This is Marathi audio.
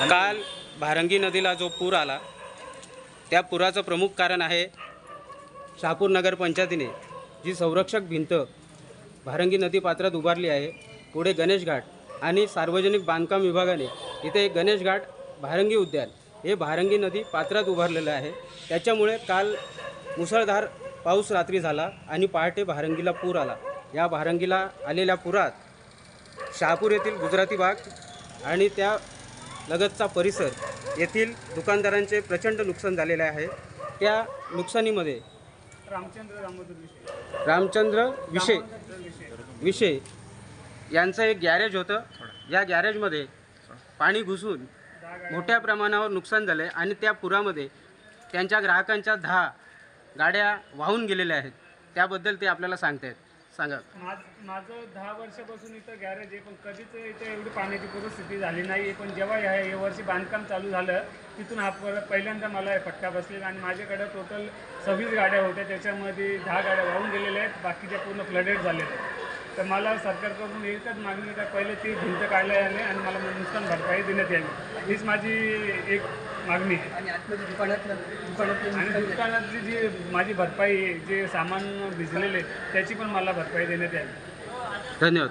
काल भारंगी नदीला जो पूर आला त्या पुराचं प्रमुख कारण आहे शहापूर नगरपंचायतीने जी संरक्षक भिंत भारंगी नदी पात्रात उभारली आहे पुढे गणेश घाट आणि सार्वजनिक बांधकाम विभागाने इथे एक गणेश घाट भारंगी उद्यान हे भारंगी नदी पात्रात उभारलेलं आहे. त्याच्यामुळे काल मुसळधार पाऊस रात्री झाला आणि पहाटे भारंगीला पूर आला. या भारंगीला आलेल्या पुरात शहापूर येथील गुजराती भाग आणि त्या लगतचा परिसर येथील दुकानदारांचे प्रचंड नुकसान झालेले आहे. त्या नुकसानीमध्ये रामचंद्र विषय रामचंद्र विषय विषय विषय यांचं एक गॅरेज होतं. या गॅरेजमध्ये पाणी घुसून मोठ्या प्रमाणावर नुकसान झालं आहे आणि त्या पुरामध्ये त्यांच्या ग्राहकांच्या दहा गाड्या वाहून गेलेल्या आहेत. त्याबद्दल ते आपल्याला सांगतायत. सांगा. माझ माझं दहा वर्षापासून इथं गॅरेज आहे पण कधीच इथे एवढी पाण्याची परिस्थिती झाली नाही पण जेव्हा ह्या हे वर्षी बांधकाम चालू झालं तिथून हा पहिल्यांदा मला हे फटका बसलेला आणि माझ्याकडे टोटल सव्वीस गाड्या होत्या. त्याच्यामध्ये दहा गाड्या वाहून गेलेल्या आहेत. बाकीच्या पूर्ण फ्लडेड झालेल्या आहेत तर मला सरकारकडून एकच मागणी आहे का पहिले ती भिंत काढल्या यावी आणि मला नुकसान भरपाई देण्यात यावी. हीच माझी एक मागणी आहे. आणि आतमध्ये दुकानात दुकानात आणि दुकानातली जी माझी भरपाई आहे, जे सामान भिजलेले त्याची पण मला भरपाई देण्यात यावी. धन्यवाद